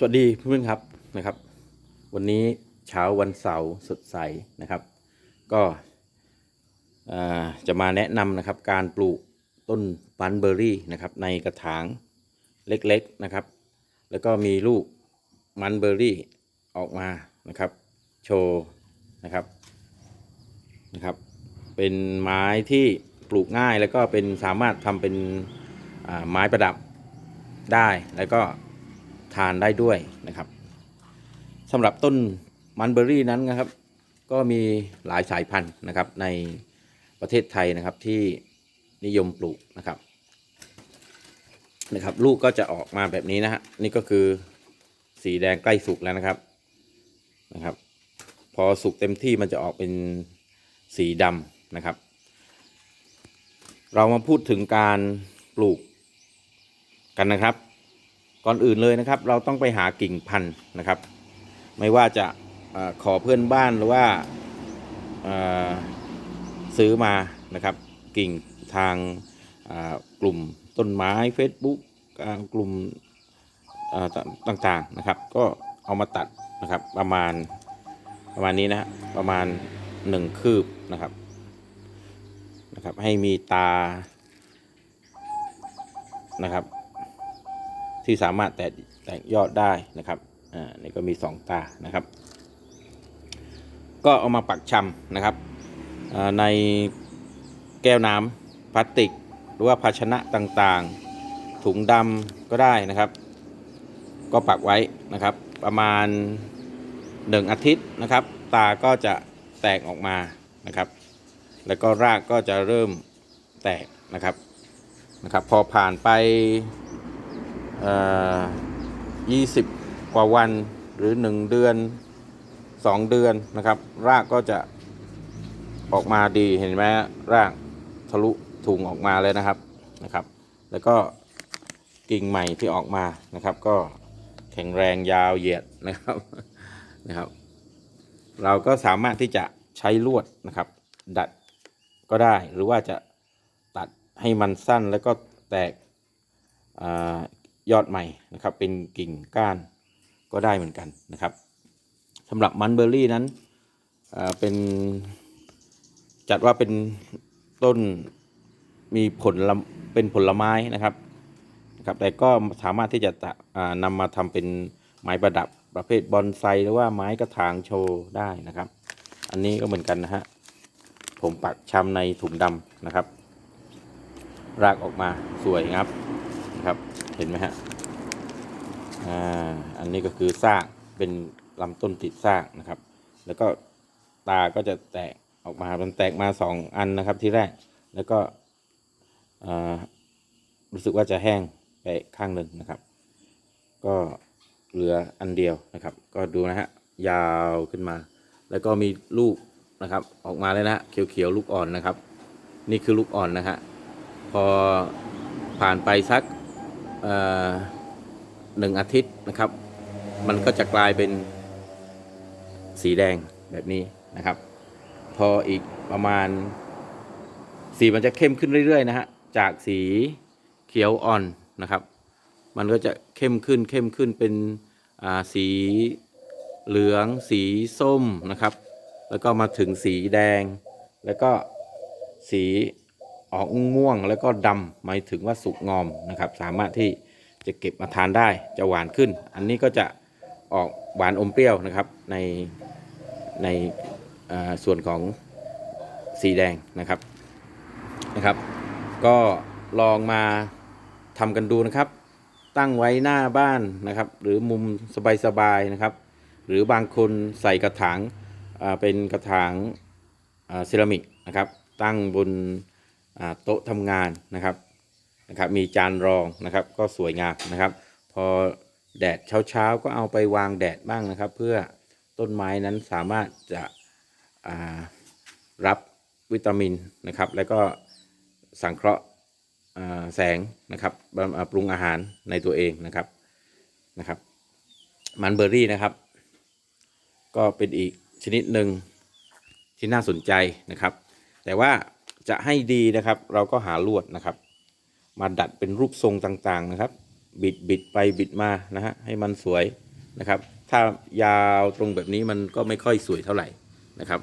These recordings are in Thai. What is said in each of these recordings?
สวัสดีเพื่อนครับนะครับ วันนี้เช้าวันเสาร์สดใสนะครับ ก็จะมาแนะนำนะครับการปลูกต้นบันเบอรี่นะครับในกระถางเล็กๆนะครับ แล้วก็มีลูกมันเบอรี่ออกมานะครับโชว์นะครับนะครับ เป็นไม้ที่ปลูกง่ายแล้วก็เป็นสามารถทำเป็นไม้ประดับได้แล้วก็ ทานได้ด้วยนะครับสำหรับต้นมันเบอรี่นั้นนะครับ ก็มีหลายสายพันธุ์นะครับในประเทศไทยนะครับที่นิยมปลูกนะครับนะครับ ลูกก็จะออกมาแบบนี้นะฮะนี่ก็คือสีแดงใกล้สุกแล้วนะครับนะครับ พอสุกเต็มที่มันจะออกเป็นสีดำนะครับ เรามาพูดถึงการปลูกกันนะครับ ก่อนอื่นเลยนะครับ เราต้องไปหากิ่งพันธุ์นะครับ ไม่ว่าจะอขอเพื่อนบ้านหรือว่าซื้อมานะครับ กิ่งทางกลุ่มต้นไม้ Facebook กลุ่มต่างๆนะครับ ก็เอามาตัดนะครับประมาณประมาณนี้นะฮะประมาณหนึ่งคืบนะครับนะครับ ให้มีตานะครับ ที่สามารถแตกแตกยอดได้นะครับอ่านี่ก็มีสองตานะครับ ก็เอามาปักชำนะครับในแก้วน้ำพลาสติก หรือว่าภาชนะต่างๆ ถุงดำก็ได้นะครับ ก็ปักไว้นะครับ ประมาณหนึ่งอาทิตย์นะครับ ตาก็จะแตกออกมานะครับ แล้วก็รากก็จะเริ่มแตกนะครับนะครับ พอผ่านไป 20 กว่าวันหรือ 1 เดือน 2 เดือนนะครับ รากก็จะออกมาดีเห็นไหมรากทะลุถุงออกมาเลยนะครับนะครับ แล้วก็กิ่งใหม่ที่ออกมานะครับ ก็แข็งแรงยาวเหยียดนะครับนะครับ เราก็สามารถที่จะใช้ลวดนะครับ ดัดก็ได้หรือว่าจะตัดให้มันสั้นแล้วก็แตกอา ยอดใหม่นะครับ เป็นกิ่งก้านก็ได้เหมือนกันนะครับสำหรับมันเบอร์รี่นั้นเป็นจัดว่าเป็นต้นมีผลเป็นผลไม้นะครับครับแต่ก็สามารถที่จะะนำมาทำเป็นไม้ประดับประเภทบอนไซหรือว่าไม้กระถางโชว์ได้นะครับ อันนี้ก็เหมือนกันนะฮะผมปักชำในถุงดำนะครับ รากออกมาสวยครับ เห็นไหมฮะอ่าอันนี้ก็คือซากเป็นลำต้นติดซากนะครับ แล้วก็ตาก็จะแตกออกมามันแตกมาสองอันนะครับที่แรกแล้วก็อ่ารู้สึกว่าจะแห้งไปข้างหนึ่งนะครับ ก็เหลืออันเดียวนะครับ ก็ดูนะฮะยาวขึ้นมา แล้วก็มีลูกนะครับ ออกมาเลยนะเขียวๆลูกอ่อนนะครับ นี่คือลูกอ่อนนะฮะพอผ่านไปสัก หนึ่งอาทิตย์นะครับ มันก็จะกลายเป็นสีแดงแบบนี้นะครับ พออีกประมาณ สีมันจะเข้มขึ้นเรื่อยๆนะฮะจากสีเขียวอ่อนนะครับ มันก็จะเข้มขึ้นเข้มขึ้นเป็นสีเหลือง สีส้มนะครับ แล้วก็มาถึงสีแดง แล้วก็สี ออกม่วงแล้วก็ดำหมายถึงว่าสุกงอมนะครับ สามารถที่จะเก็บมาทานได้จะหวานขึ้น อันนี้ก็จะออกหวานอมเปรี้ยวนะครับในในส่วนของสีแดงนะครับนะครับ ก็ลองมาทำกันดูนะครับ ตั้งไว้หน้าบ้านนะครับ หรือมุมสบายๆนะครับ หรือบางคนใส่กระถางเป็นกระถางเซรามิกนะครับ ตั้งบน โต๊ะทำงานนะครับนะครับมีจานรองนะครับก็สวยงามนะครับ พอแดดเช้าๆก็เอาไปวางแดดบ้างนะครับ เพื่อต้นไม้นั้นสามารถจะรับวิตามินนะครับ แล้วก็สังเคราะห์แสงนะครับปรุงอาหารในตัวเองนะครับนะครับ มันเบอร์รี่นะครับ ก็เป็นอีกชนิดหนึ่งที่น่าสนใจนะครับ แต่ว่า จะให้ดีนะครับ เราก็หาลวดนะครับ มาดัดเป็นรูปทรงต่างๆนะครับ บิดบิดไปบิดมานะฮะให้มันสวยนะครับ ถ้ายาวตรงแบบนี้มันก็ไม่ค่อยสวยเท่าไหร่นะครับ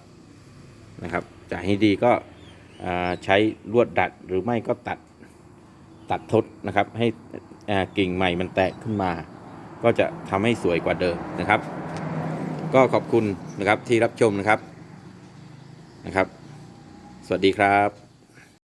นะครับ จะให้ดีก็ใช้ลวดดัดหรือไม่ก็ตัดตัดทดนะครับ ให้กิ่งใหม่มันแตกขึ้นมา ก็จะทำให้สวยกว่าเดิมนะครับ ก็ขอบคุณนะครับที่รับชมนะครับนะครับ สวัสดีครับ